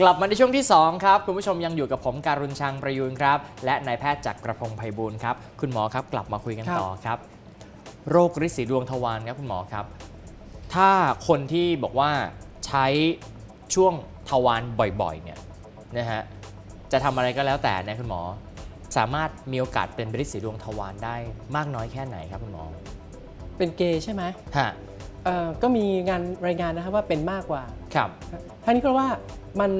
กลับมาในช่วงที่ 2 ครับ คุณผู้ชมยังอยู่กับผมการุณชังประยูนครับ และนายแพทย์จักรพงศ์ไพบูลย์ครับ คุณหมอครับกลับมาคุยกันครับ ต่อครับ โรคฤทธิ์สีดวงทวารครับคุณหมอครับ ถ้าคนที่บอกว่าใช้ช่วงทวารบ่อยๆเนี่ยนะฮะจะทำอะไรก็แล้วแต่เนะคุณหมอ สามารถมีโอกาสเป็นฤทธิ์สีดวงทวารได้มากน้อยแค่ไหนครับคุณหมอเป็นเกย์ใช่ไหมฮะเอ่อก็มีงานรายงานนะครับว่าเป็นมากกว่าครับทั้งนี้เพราะว่า มัน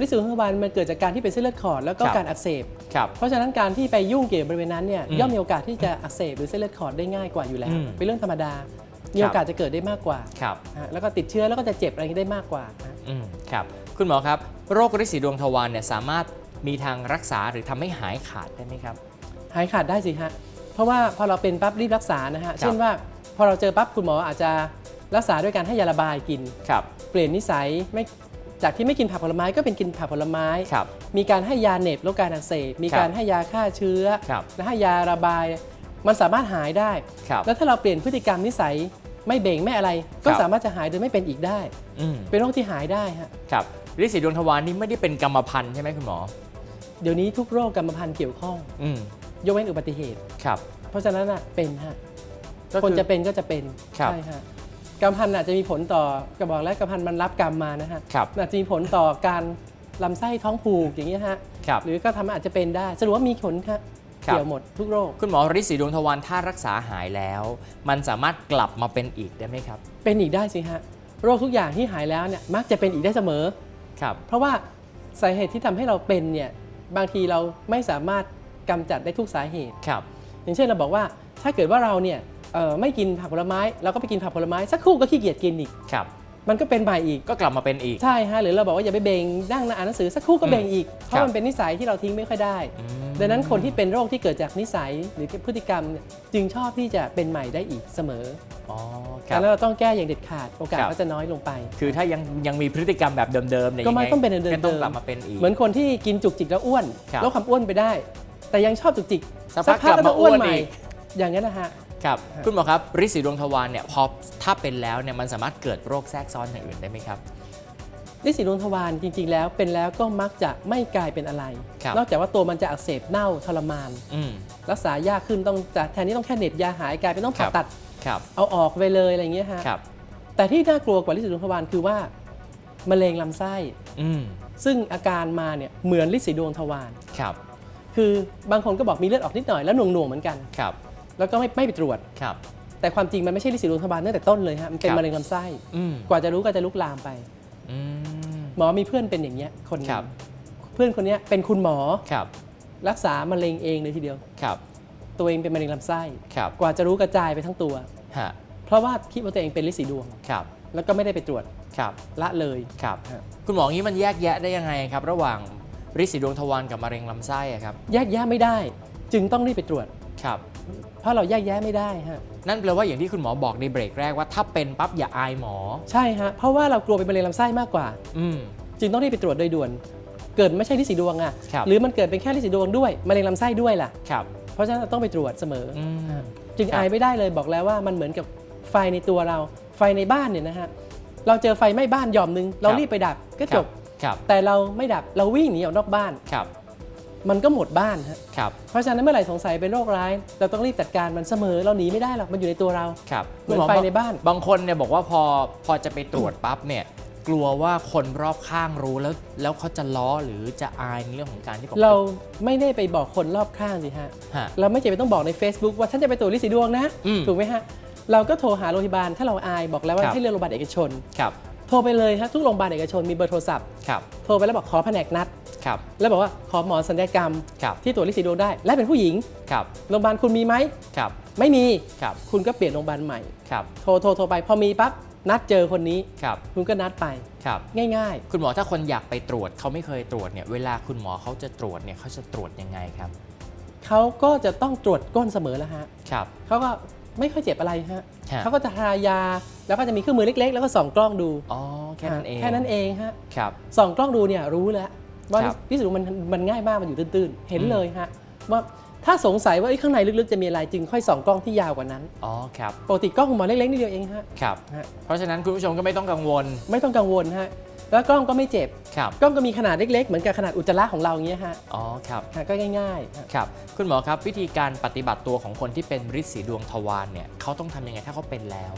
ริสูทวารมันเกิดจากการที่เป็นเส้นเลือดขอดแล้วก็ครับ การอักเสบ ครับ เพราะฉะนั้นการที่ไปยุ่งเกี่ยวกับบริเวณนั้นเนี่ยอืมย่อมมีโอกาสที่จะอักเสบหรือเส้นเลือดขอดได้ง่ายกว่าอยู่แล้วอืมเป็นเรื่องธรรมดา มีโอกาสจะเกิดได้มากกว่าครับฮะแล้วก็ติดเชื้อแล้วก็จะเจ็บอะไรได้มากกว่าฮะ อืมครับ คุณหมอครับ โรคฤทธิ์สีดวงทวารเนี่ยสามารถมีทางรักษาหรือทำให้หายขาดได้ไหมครับ หายขาดได้สิฮะ เพราะว่าพอเราเป็นปั๊บรีบรักษานะฮะครับเช่นว่าพอเราเจอปั๊บคุณหมออาจจะรักษาด้วยการให้ยาระบายกิน ครับ เปลี่ยนนิสัยไม่ จากที่ไม่กินผักผลไม้ก็เป็นกินผักผลไม้ ครับ มีการให้ยาเหน็บลดการอักเสบมีการให้ยาฆ่าเชื้อครับและให้ยาระบาย มันสามารถหายได้ ครับแล้วถ้าเราเปลี่ยนพฤติกรรมนิสัยไม่เบ่งไม่อะไร ก็ครับ สามารถจะหายโดยไม่เป็นอีกได้ อืมเป็นโรคที่หายได้ฮะครับฤทธิ์สีดวงทวารนี่ไม่ได้เป็นกรรมพันธุ์ใช่ไหมคุณหมอ เดี๋ยวนี้ทุกโรคกรรมพันธุ์เกี่ยวข้อง อืมยกเว้นอุบัติเหตุ ครับ เพราะฉะนั้นน่ะเป็นฮะก็อ คนจะเป็นก็จะเป็นครับ ใช่ฮะ กรรมพันธุ์อาจจะมีผลต่อกระบอกและกรรมพันธุ์มันรับกรรมมานะฮะครับอาจจะมีผลต่อการลำไส้ท้องผูกอย่างเงี้ยฮะครับหรือก็ทำให้อาจจะเป็นได้สรุปว่ามีผลครับครับ เกี่ยวหมดทุกโรคคุณหมอฤทธิ์สีดวงทวารถ้ารักษาหายแล้ว มันสามารถกลับมาเป็นอีกได้ไหมครับ เป็นอีกได้สิฮะโรคทุกอย่างที่หายแล้วเนี่ยมักจะเป็นอีกได้เสมอ ครับ เพราะว่าสาเหตุที่ทำให้เราเป็นเนี่ยบางทีเราไม่สามารถกำจัดได้ทุกสาเหตุ ครับ อย่างเช่นเราบอกว่าถ้าเกิดว่าเราเนี่ย เอ่อไม่กินผักผลไม้เราก็ไปกินผักผลไม้สักครู่ก็ขี้เกียจกินอีก ครับ มันก็เป็นใหม่อีก ก็กลับมาเป็นอีก ใช่ฮะหรือเราบอกว่าอย่าไปเบ่งนั่งอ่านหนังสือสักครู่ก็เบ่งอีก เพครัราะบมันเป็นนิสัยที่เราทิ้งไม่ค่อยได้อืมดังนั้นคนที่เป็นโรคที่เกิดจากนิสัยหรือพฤติกรรมเนี่ยจึงชอบที่จะเป็นใหม่ได้อีกเสมออ๋อครับแล้วเราต้องแก้อย่างเด็ดขาดโอกาสครับ ก็จะน้อยลงไป คือถ้ายังยังมีพฤติกรรมแบบเดิมๆเนี่ยก็ไม่ยังไต้องเป็นเดิมๆ ก็ต้องกลับมาเป็นอีก เหมือนคนที่กินจุกจิกแล้วอ้วนครับลดความอ้วนไปได้ แต่ยังชอบจุกจิกสักพักกลับมาอ้วนอีก อย่างนั้นนะฮะ ครับครับคุณหมอครับฤทธิ์สีดวงทวารเนี่ยพอถ้าเป็นแล้วเนี่ยมันสามารถเกิดโรคแทรกซ้อนอย่างอื่นได้ไหมครับลิสีดวงทวารจริง ๆ แล้วเป็นแล้วก็มักจะไม่กลายเป็นอะไรครับนอกจากว่าตัวมันจะอักเสบเน่าทรมานอืมรักษายากขึ้นต้องจะแทนที่ต้องแค่เหน็บยาหายกลายเป็นต้องผ่าครับตัดครับเอาออกไปเลยอะไรอย่างเงี้ยฮะครับแต่ที่น่ากลัวกว่าลิสีดวงทวารคือว่ามะเร็งลำไส้อืมซึ่งอาการมาเนี่ยเหมือนลิสีดวงทวารครับคือบางคนก็บอกมีเลือดออกนิดหน่อยแล้วหน่วงๆเหมือนกันครับ แล้วก็ไม่ไม่ไปตรวจ ครับ แต่ความจริงมันไม่ใช่ลิสีดวงทวารตั้งแต่ต้นเลยฮะมันเป็นครับมะเร็งลำไส้ อืมกว่าจะรู้ก็จะลุกลามไป อืม หมอมีเพื่อนเป็นอย่างเงี้ยคนหนึ่งครับ เพื่อนคนเนี้ยเป็นคุณหมอครับ รักษามะเร็งเองเลยทีเดียว ครับ ตัวเองเป็นมะเร็งลำไส้ ครับ กว่าจะรู้กระจายไปทั้งตัว ฮะ เพราะว่าคิดว่าตัวเองเป็นลิสีดวง ครับ แล้วก็ไม่ได้ไปตรวจครับ ละเลย ครับ ฮะ คุณหมองี้มันแยกแยะได้ยังไงครับ ระหว่างฤทธิ์สีดวงทวารกับมะเร็งลำไส้อะครับ แยกแยะไม่ได้ จึงต้องรีบไปตรวจ ครับ เพราะเราแยกแยะไม่ได้ฮะนั่นแปลว่าอย่างที่คุณหมอบอกในเบรกแรกว่าถ้าเป็นปั๊บอย่าอายหมอ ใช่ฮะเพราะว่าเรากลัวเป็นมะเร็งลำไส้มากกว่า อืม จึงต้องรีบไปตรวจโดยด่วน เกิดไม่ใช่ลิสีดวงอะครับ หรือมันเกิดเป็นแค่ลิสีดวงด้วยมะเร็งลำไส้ด้วยล่ะ ครับ เพราะฉะนั้นเราต้องไปตรวจเสมอออืม จึงครับ อายไม่ได้เลยบอกแล้วว่ามันเหมือนกับไฟในตัวเรา ไฟในบ้านเนี่ยนะฮะเราเจอไฟไหม้บ้านหย่อมหนึง เรารีบไปดับก็จบ ครับ แต่เราไม่ดับเราวิ่งหนีออกนอกบ้าน ครับ มันก็หมดบ้านฮะครับ เพราะฉะนั้นเมื่อไหร่สงสัยเป็นโรคร้าย เราต้องรีบจัดการมันเสมอเราหนีไม่ได้หรอกมันอยู่ในตัวเราครับเหมือนคุณไฟบกในบ้าน บางคนเนี่ยบอกว่าพอพอจะไปตรวจปั๊บเนี่ยกลัวว่าคนรอบข้างรู้แล้วแล้วเขาจะล้อหรือจะอายในเรื่องของการที่ผมเราไม่ได้ไปบอกคนรอบข้างสิฮะฮะเราไม่จำเป็นต้องบอกใน Facebook ว่าฉันจะไปตรวจลิสีดวงนะอืมถูกไหมฮะเราก็โทรหาโรงพยาบาลถ้าเราอายบอกแล้วว่าครับให้เลือกโรงพยาบาลเอกชนครับ โทรไปเลยฮะทุกโรงพยาบาลเอกชนมีเบอร์โทรศัพท์ครับโทรไปแล้วบอกขอแผนกนัดครับแล้วบอกว่าขอหมอสัญญกรรมครับที่ตรวจลิสีดวงได้ และเป็นผู้หญิงครับโรงพยาบาลคุณมีไหมครับไม่มีครับคุณก็เปลี่ยนโรงพยาบาลใหม่ครับโทรโทรโทรไปพอมีปั๊บนัดเจอคนนี้ครับคุณก็นัดไปครับง่ายคุณหมอถ้าคนอยากไปตรวจเขาไม่เคยตรวจเนี่ยเวลาคุณหมอเขาจะตรวจเนี่ยเขาจะตรวจยังไงครับๆเขาก็จะต้องตรวจก้นเสมอแล้วฮะครับเขาก็ไม่ค่อยเจ็บอะไรฮะฮะ เขาก็จะทายาแล้วก็จะมีเครื่องมือเล็ก ๆ แล้วก็ส่องกล้องดูอ๋อแค่นั้นเองแค่นั้นเองฮะครับส่องกล้องดูเนี่ยรู้แล้วว่าครับพิสูจน์มันมันง่ายมากมันอยู่ตื้นๆ เห็นอืมเลยฮะว่าถ้าสงสัยว่าเอ้ยข้างในลึกๆ จะมีอะไรจึงค่อยส่องกล้องที่ยาวกว่านั้น อ๋อ ครับ ปกติกล้องของหมอเล็กๆนิดเดียวเองฮะ ครับฮะเพราะฉะนั้นคุณผู้ชมก็ไม่ต้องกังวล ไม่ต้องกังวลฮะ แล้วกล้องก็ไม่เจ็บ ครับกล้องก็มีขนาดเล็กๆ เหมือนกับขนาดอุจจาระของเราอย่างเงี้ยฮะอ๋อครับฮะก็ง่ายๆฮะครับ คุณหมอครับวิธีการปฏิบัติตัวของคนที่เป็นฤทธิ์สีดวงทวารเนี่ยเขาต้องทำยังไงถ้าเขาเป็นแล้ว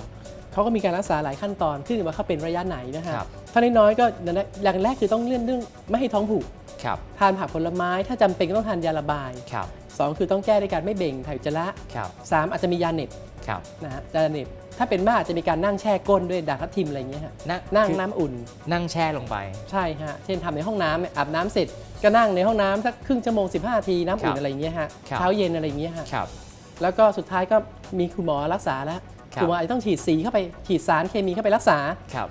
เขาก็มีการรักษาหลายขั้นตอนขึ้นอยู่ว่าเขาเป็นระยะไหนนะฮะครับ ถ้าน้อยๆก็อย่างแรกคือต้องเลื่อนเรื่องไม่ให้ท้องผูกครับทานผักผลไม้ ถ้าจำเป็นก็ต้องทานยาระบาย ครับ สองคือต้องแก้ด้วยการไม่เบ่งถ่ายอุจจาระครับ สามอาจจะมียาเหน็บครับนะฮะยาเหน็บถ้าเป็นมากอาจจะมีการนั่งแช่ก้นด้วยด่างทับทิมอะไรอย่างเงี้ยฮะนั่งนั่งคือน้ำอุ่นนั่งแช่ลงไป ใช่ฮะเช่นทำในห้องน้ำเนี่ยอาบน้ำเสร็จก็นั่งในห้องน้ำสักครึ่งชั่วโมง 15นาทีน้ำอุ่ครันบอะไรอย่างเงี้ยฮะครับ เช้าเย็นอะไรอย่างเงี้ยฮะครับ แล้วก็สุดท้ายก็มีคุณหมอรักษาแล้วครับคุณหมออาจจะต้องฉีดสีเข้าไปฉีดสารเคมีเข้าไปรักษา ครับ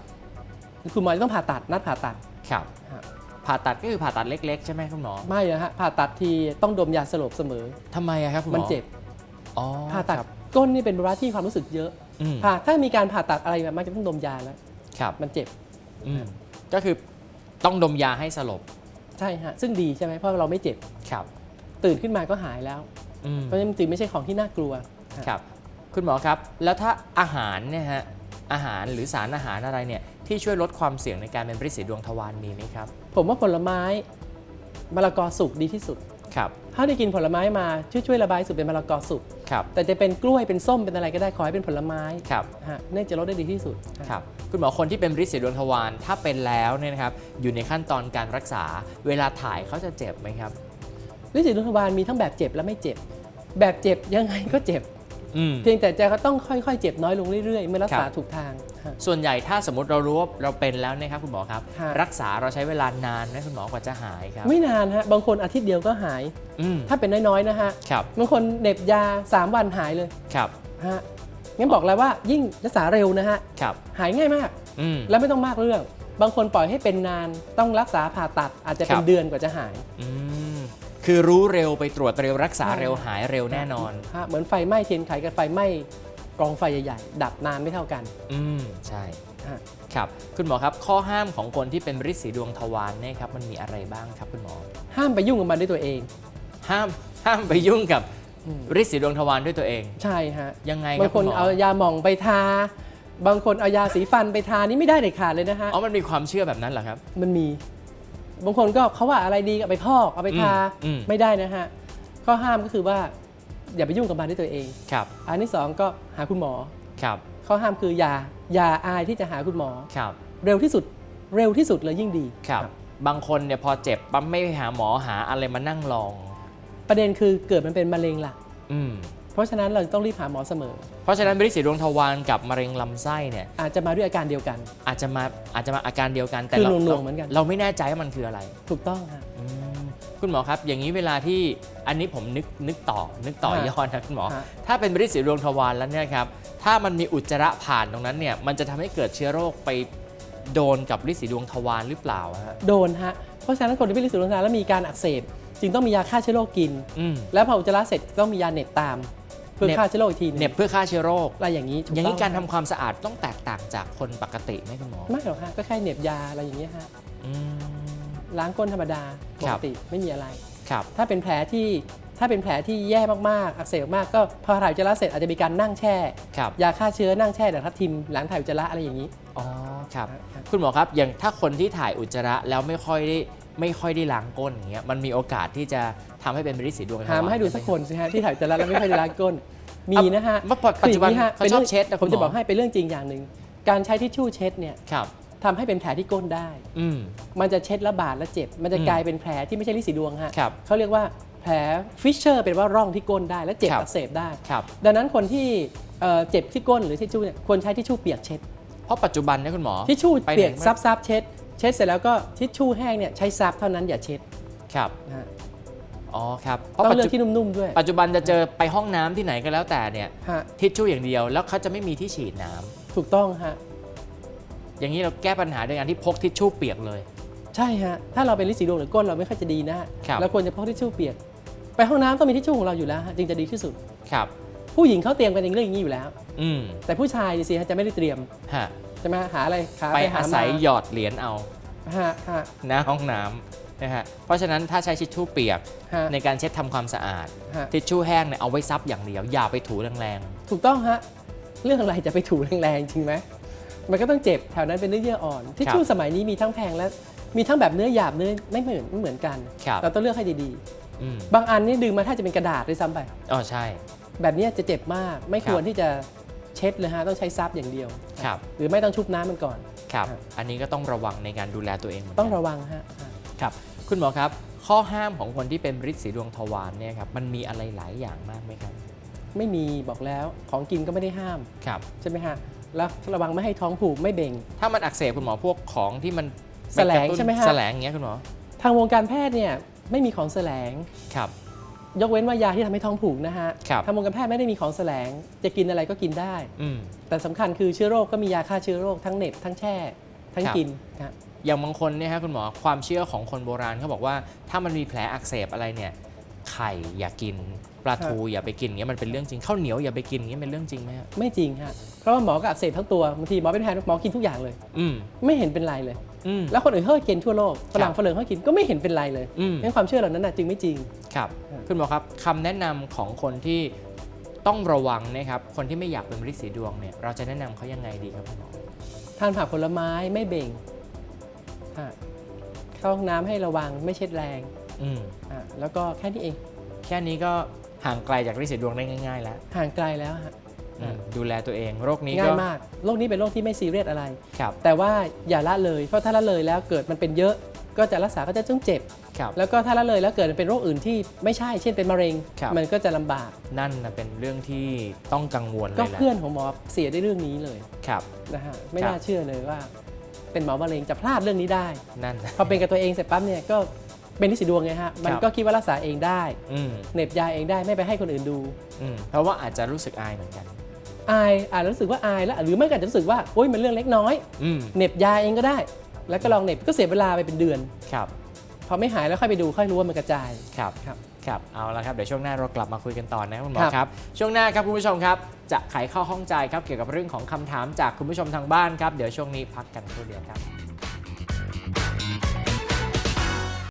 คุณหมอจะต้องผ่าตัดนัดผ่าตัดครับครับ ผ่าตัดก็คือผ่าตัดเล็ก ๆ ใช่ไหมคุณหมอไม่นะฮะผ่าตัดทีต้องดมยาสลบเสมอ ทำไมอะครับคุณหมอมันเจ็บ อ๋อผ่าตัดครับ ก้นนี่เป็นภาวะที่ความรู้สึกเยอะอืม ผ่าถ้ามีการผ่าตัดอะไรแบบมันจะต้องดมยาแล้วครับมันเจ็บอืมก็คือต้องดมยาให้สลบใช่ฮะซึ่งดีใช่ไหมเพราะเราไม่เจ็บครับตื่นขึ้นมาก็หายแล้ว อืมเพราะฉะนั้นจึงไม่ใช่ของที่น่ากลัวครับ คุณหมอครับ แล้วถ้าอาหารเนี่ยฮะอาหารหรือสารอาหารอะไรเนี่ย ที่ช่วยลดความเสี่ยงในการเป็นฤทธิ์สีดวงทวารมีไหมครับ ผมว่าผลไม้มะละกอสุกดีที่สุดครับถ้าได้กินผลไม้มาช่วยช่วยระบายสุกเป็นมะละกอสุกครับแต่จะเป็นกล้วยเป็นส้มเป็นอะไรก็ได้ขอให้เป็นผลไม้ครับฮะนี่จะลดได้ดีที่สุดครับคุณหมอคนที่เป็นฤทธิ์สีดวงทวารถ้าเป็นแล้วเนี่ยนะครับอยู่ในขั้นตอนการรักษาเวลาถ่ายเขาจะเจ็บไหมครับฤทธิ์สีดวงทวารมีทั้งแบบเจ็บและไม่เจ็บ แบบเจ็บยังไงก็เจ็บอืมเพียงแต่จะก็ต้องค่อยๆ เจ็บน้อยลงเรื่อยๆ เมื่อรักษาครับถูกทางฮะ ส่วนใหญ่ถ้าสมมติเรารู้ว่าเราเป็นแล้วนะครับคุณหมอครับ ฮะ รักษาเราใช้เวลานานไหมคุณหมอกว่าจะหายครับไม่นานฮะบางคนอาทิตย์เดียวก็หาย อืมถ้าเป็นน้อยๆนะฮะครับบางคนเหน็บยา 3 วันหายเลยครับฮะงั้นบอกเลยว่ายิ่งรักษาเร็วนะฮะครับหายง่ายมาก อืม แล้วไม่ต้องมากเรื่อง บางคนปล่อยให้เป็นนานต้องรักษาผ่าตัดอาจจะเป็คนรับ เดือนกว่าจะหายอืมคือรู้เร็วไปตรวจเร็วรักษาเร็วหายเร็วแน่นอน ฮะเหมือนไฟไหม้เทียนไขกับไฟไหม้ กองไฟใหญ่ๆ ดับนานไม่เท่ากัน อืมใช่ฮะ ครับ คุณหมอครับ ข้อห้ามของคนที่เป็นฤทธิ์สีดวงทวารเนี่ยครับมันมีอะไรบ้างครับคุณหมอ ห้ามไปยุ่งกับมันด้วยตัวเอง ห้ามห้ามไปยุ่งกับอืม ฤทธิ์สีดวงทวารด้วยตัวเอง ใช่ฮะยังไงครับางคนณหมเอายาหม่องไปทา บางคนเอายาสีฟันไปทานี่ไม่ได้เด็ดขาดเลยนะฮะ อ๋อมันมีความเชื่อแบบนั้นเหรอครับ มันมี บางคนก็เขาว่าอะไรดีก็เอาไปพอกเอาไปทาอืมอืม ไม่ได้นะฮะข้อห้ามก็คือว่า อย่าไปยุ่งกับมันด้วยตัวเอง ครับ อันที่สองก็หาคุณหมอครับ ข้อห้ามคืออย่าอย่าอายที่จะหาคุณหมอ ครับ เร็วที่สุดเร็วที่สุดเลยยิ่งดี ครับ บางคนเนี่ยพอเจ็บปั๊บไม่ไปหาหมอหาอะไรมานั่งลอง ประเด็นคือเกิดมันเป็นมะเร็งล่ะ อืม เพราะฉะนั้นเราต้องรีบหาหมอเสมอ เพราะฉะนั้นฤทธิ์สีดวงทวารกับมะเร็งลำไส้เนี่ย อาจจะมาด้วยอาการเดียวกัน อาจจะมาอาจจะมาอาการเดียวกันแต่คือเราหน่วงๆเหมือนกัน เราไม่แน่ใจว่ามันคืออะไรถูกต้องฮะอืมคุณหมอครับ อย่างนี้เวลาที่ อันนี้ผมนึกนึกต่อ นึกต่อฮะยอดนะคุณหมอ ฮะ ถ้าเป็นฤทธิ์สีดวงทวารแล้วเนี่ยครับ ถ้ามันมีอุจจาระผ่านตรงนั้นเนี่ย มันจะทำให้เกิดเชื้อโรคไปโดนกับฤทธิ์สีดวงทวารหรือเปล่าฮะ โดนฮะ เพราะฉะนั้นคนที่เป็นลินสีดวงทวารแล้วมีการอักเสบ จึงต้องมียาฆ่าเชื้อโรคกิน อืม แล้วพออุจจาระเสร็จต้องมียาเหน็บตาม เพื่อเหน็บ ฆ่าเชื้อโรคอีกทีหนึงเหน็บเพื่อฆ่าเชื้อโรค อะไรอย่างนี้ถูอย่างนี้ต้การทำความสะอาดต้องแตกต่างจากคนปกติไหมคุณหมอไม่หรอกฮะก็แค่เหน็บยาอะไรอย่างเงี้ยฮะอืม ล้างก้นธรรมดาปครักบ ติไม่มีอะไร ครับถ้าเป็นแผลที่ถ้าเป็นแผลที่แย่มากๆ อักเสบมากก็พอถ่ายอุจจาระเสร็จอาจจะมีการนั่งแช่ ครับยาฆ่าเชื้อนั่งแช่แต่ทับทิมหลังถ่ายอุจจาระอะไรอย่างนี้ อ๋อครับ ครับ คุณหมอครับอย่างถ้าคนที่ถ่ายอุจจาระแล้วไม่ค่อยได้ไม่ค่อยได้ล้างก้นอย่างเงี้ยมันมีโอกาสที่จะทำให้เป็นฤทธิ์สีดวงทวารหามาให้ดูสักคนสิฮะที่ถ่ายอุจจาระแล้วไม่ค่อยได้ล้างก้นมีนะฮะเมื่อปัจจุบันคืออย่างฮะเขาชอบเช็ดนะผมคุณหมอจะบอกให้เป็นเรื่องจริงอย่างหนึ่งการใช้ทิชชู่เช็ดเนี่ย ครับ ทำให้เป็นแผลที่ก้นได้ อืม มันจะเช็ดแล้วบาดและเจ็บ มันจะอืมกลายเป็นแผลที่ไม่ใช่ลินสีดวงฮะครับเขาเรียกว่าแผลฟิชเชอร์เป็นว่าร่องที่ก้นได้และเจ็บครับอักเสบได้ ครับ ดังนั้นคนที่เอ่อเจ็บที่ก้นหรือทิชชู่เนี่ยควรใช้ทิชชู่เปียกเช็ด เพราะปัจจุบันเนี่ยคุณหมอทิชชู่ไปไหนเปียกไม่ซับซับเช็ด เช็ดเสร็จแล้วก็ทิชชู่แห้งเนี่ยใช้ซับเท่านั้นอย่าเช็ดครับนะฮะอ๋อครับเพราะต้องปัจเลือจุกที่นุ่มๆด้วยปัจจุบันจะเจอไปห้องน้ำที่ไหนก็แล้วแต่เนี่ยฮะทิชชู่อย่างเดียวแล้วเขาจะไม่มีที่ฉีดน้ำถูกต้องฮะ อย่างนี้เราแก้ปัญหาโดยการที่พกทิชชู่เปียกเลย ใช่ฮะ ถ้าเราเป็นลินสีดวงหรือก้นเราไม่ค่อยจะดีนะฮะครับ เราควรจะพกทิชชู่เปียก ไปห้องน้ำต้องมีทิชชู่ของเราอยู่แล้วฮะจึงจะดีที่สุด ครับ ผู้หญิงเขาเตรียมกันเองเรื่องอย่างนี้อยู่แล้ว อืมแต่ผู้ชายดิสิฮะจะไม่ได้เตรียมฮะจะมาหาอะไรขาไปหาอามาศัยหยอดเหรียญเอาฮะฮะหน้าห้องน้ำนะฮะเพราะฉะนั้นถ้าใช้ทิชชู่เปียกฮะในการเช็ดทำความสะอาด ฮะทิชชู่แห้งเนี่ยเอาไว้ซับอย่างเดียวอย่าไปถูแรงถูกต้องฮะเรื่องอะไรจะไปถูแรงๆจริงไหม มันก็ต้องเจ็บแถวนั้นเป็นเนื้อเยื่ออ่อน ที่ครับช่วงสมัยนี้มีทั้งแพงและมีทั้งแบบเนื้อหยาบเนื้อไม่เหมือนไม่เหมือนกัน ครับเราต้องเลือกให้ดีอืมๆ บางอันนี่ดึงมาถ้าจะเป็นกระดาษด้วยซ้ำไป อ๋อใช่ แบบเนี้ยจะเจ็บมากไม่ครับควรที่จะเช็ดเลยฮะต้องใช้ซับอย่างเดียว ครับ หรือไม่ต้องชุบน้ำมันก่อน ครับ ครับ อันนี้ก็ต้องระวังในการดูแลตัวเองเหมืนกันต้องระวังฮะครับ คุณหมอครับ ข้อห้ามของคนที่เป็นฤทธิ์สีดวงทวารเนี่ยครับมันมีอะไรหลายอย่างมากไหมครับ ไม่มีบอกแล้วของกินก็ไม่ได้ห้าม ครับ ใช่ไหมฮะ แล้วระวังไม่ให้ท้องผูกไม่เบ่ง ถ้ามันอักเสบคุณหมอพวกของที่มันแสลงปกระตุ้นใช่ไหมฮะ แสลงอย่างเงี้ยคุณหมอทางวงการแพทย์เนี่ยไม่มีของแสลง ครับ ยกเว้นว่ายาที่ทำให้ท้องผูกนะฮะครับ ทางวงการแพทย์ไม่ได้มีของแสลง จะกินอะไรก็กินได้ อืม แต่สำคัญคือเชื้อโรคก็มียาฆ่าเชื้อโรคทั้งเหน็บทั้งแช่ ทั้งครับ กินนะอย่างบางคนเนี่ยฮะคุณหมอความเชื่อของคนโบราณเขาบอกว่า ถ้ามันมีแผลอักเสบอะไรเนี่ยไข่อย่ากิน ปลาทูอย่าไปกินอย่างเงี้ยมันเป็นเรื่องจริงข้าวเหนียวอย่าไปกินอย่างเงี้ยเป็นเรื่องจริงไหมฮะไม่จริงฮะเพราะว่าหมอก็อักเสบทั้งตัวบางทีหมอเป็นแพทย์หมอกินทุกอย่างเลย อืมไม่เห็นเป็นไรเลย อืม แล้วคนอื่นเขาก็กินทั่วโลกฝรั่งครับฝรั่งเขากินก็ไม่เห็นเป็นไรเลยอืม งั้นความเชื่อเหล่านั้นนะจึงไม่จริง ครับครับคุณหมอครับคำแนะนำของคนที่ต้องระวังนะครับคนที่ไม่อยากเป็นมฤทธิ์สีดวงเนี่ยเราจะแนะนำเขายังไงดีครับคุณหมอทานผักผลไม้ไม่เบ่งฮะเข้าห้องน้ำให้ระวังไม่เช็ดแรงอืม อะแล้วก็แค่นี้เอง แค่นี้ก็ ห่างไกลจากฤทธิ์สีดวงได้ง่ายๆ แล้วห่างไกลแล้วฮะอืมดูแลตัวเองโรคนี้ง่าก็ยมากโรคนี้เป็นโรคที่ไม่ซีเรียสอะไร ครับแต่ว่าอย่าละเลยเพราะถ้าละเลยแล้วเกิดมันเป็นเยอะก็จะรักษาก็จะต้องเจ็บ ครับ แล้วก็ถ้าละเลยแล้วเกิดมันเป็นโรคอื่นที่ไม่ใช่เช่นเป็นมะเร็ง ครับ มันก็จะลำบาก นั่นนะเป็นเรื่องที่ต้องกังวลเลก็ยแหละเพื่อนของหมอเสียได้เรื่องนี้เลยครับ นะฮะไม่ครับ น่าเชื่อเลยว่า เป็นหมอมะเร็งจะพลาดเรื่องนี้ได้ นั่น พอเป็นกับตัวเองเสร็จปั๊บเนี่ยก็ เป็นลิสีดวงไงฮะ มันครับก็คิดว่ารักษาเองได้อืมเหน็บยาเองได้ไม่ไปให้คนอื่นดูอืมเพราะว่าอาจจะรู้สึกอายเหมือนกัน อายอาจจะรู้สึกว่าอายแล้วหรือไม่ก็อาจจะรู้สึกว่าโอ๊ยมันเรื่องเล็กน้อยอืมเหน็บยาเองก็ได้ แล้วก็ลองเหน็บก็เสียเวลาไปเป็นเดือนครับพอไม่หายแล้วค่อยไปดูค่อยรู้ว่ามันกระจายครับครับครับเอาละครับเดี๋ยวช่วงหน้าเรากลับมาคุยกันต่อนะคุณหมอครับครับช่วงหน้าครับคุณผู้ชมครับ จะไขข้อข้องใจครับเกี่ยวกับเรื่องของคำถามจากคุณผู้ชมทางบ้านครับเดี๋ยวช่วงนี้พักกันครู่เดียวครับ